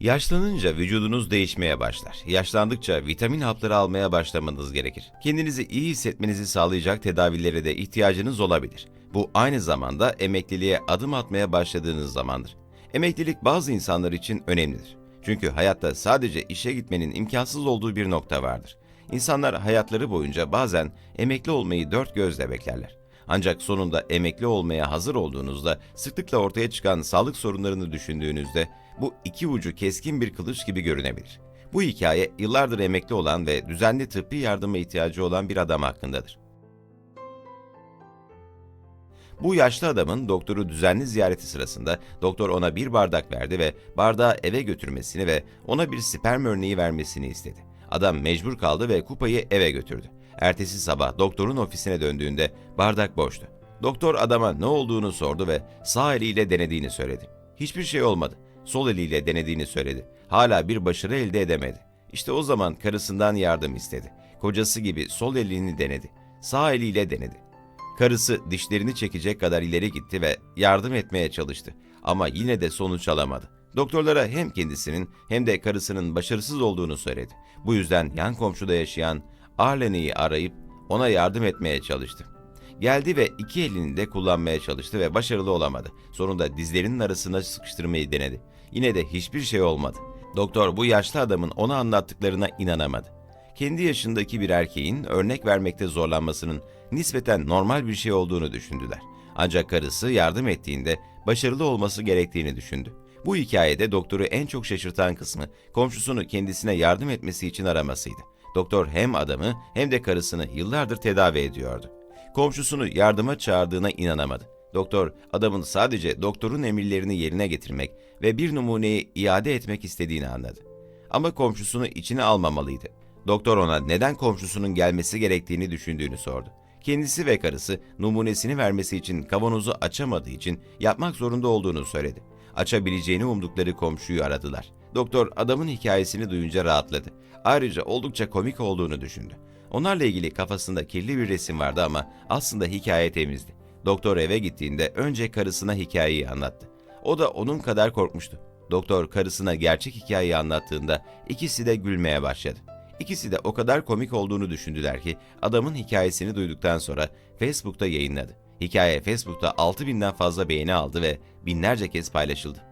Yaşlanınca vücudunuz değişmeye başlar. Yaşlandıkça vitamin hapları almaya başlamanız gerekir. Kendinizi iyi hissetmenizi sağlayacak tedavilere de ihtiyacınız olabilir. Bu aynı zamanda emekliliğe adım atmaya başladığınız zamandır. Emeklilik bazı insanlar için önemlidir. Çünkü hayatta sadece işe gitmenin imkansız olduğu bir nokta vardır. İnsanlar hayatları boyunca bazen emekli olmayı dört gözle beklerler. Ancak sonunda emekli olmaya hazır olduğunuzda sıklıkla ortaya çıkan sağlık sorunlarını düşündüğünüzde bu iki ucu keskin bir kılıç gibi görünebilir. Bu hikaye yıllardır emekli olan ve düzenli tıbbi yardıma ihtiyacı olan bir adam hakkındadır. Bu yaşlı adamın doktoru düzenli ziyareti sırasında doktor ona bir bardak verdi ve bardağı eve götürmesini ve ona bir sperm örneği vermesini istedi. Adam mecbur kaldı ve kupayı eve götürdü. Ertesi sabah doktorun ofisine döndüğünde bardak boştu. Doktor adama ne olduğunu sordu ve sağ eliyle denediğini söyledi. Hiçbir şey olmadı. Sol eliyle denediğini söyledi. Hala bir başarı elde edemedi. İşte o zaman karısından yardım istedi. Kocası gibi sol elini denedi. Sağ eliyle denedi. Karısı dişlerini çekecek kadar ileri gitti ve yardım etmeye çalıştı. Ama yine de sonuç alamadı. Doktorlara hem kendisinin hem de karısının başarısız olduğunu söyledi. Bu yüzden yan komşuda yaşayan Arlene'yi arayıp ona yardım etmeye çalıştı. Geldi ve iki elini de kullanmaya çalıştı ve başarılı olamadı. Sonunda dizlerinin arasına sıkıştırmayı denedi. Yine de hiçbir şey olmadı. Doktor bu yaşlı adamın ona anlattıklarına inanamadı kendi yaşındaki bir erkeğin örnek vermekte zorlanmasının nispeten normal bir şey olduğunu düşündüler. Ancak karısı yardım ettiğinde başarılı olması gerektiğini düşündü. Bu hikayede doktoru en çok şaşırtan kısmı komşusunu kendisine yardım etmesi için aramasıydı. Doktor hem adamı hem de karısını yıllardır tedavi ediyordu. Komşusunu yardıma çağırdığına inanamadı. Doktor adamın sadece doktorun emirlerini yerine getirmek ve bir numuneyi iade etmek istediğini anladı. Ama komşusunu içine almamalıydı. Doktor ona neden komşusunun gelmesi gerektiğini düşündüğünü sordu. Kendisi ve karısı numunesini vermesi için kavanozu açamadığı için yapmak zorunda olduğunu söyledi. Açabileceğini umdukları komşuyu aradılar. Doktor adamın hikayesini duyunca rahatladı. Ayrıca oldukça komik olduğunu düşündü. Onlarla ilgili kafasında kirli bir resim vardı ama aslında hikaye temizdi. Doktor eve gittiğinde önce karısına hikayeyi anlattı. O da onun kadar korkmuştu. Doktor karısına gerçek hikayeyi anlattığında ikisi de gülmeye başladı. İkisi de o kadar komik olduğunu düşündüler ki adamın hikayesini duyduktan sonra Facebook'ta yayınladı. Hikaye Facebook'ta 6000'den fazla beğeni aldı ve binlerce kez paylaşıldı.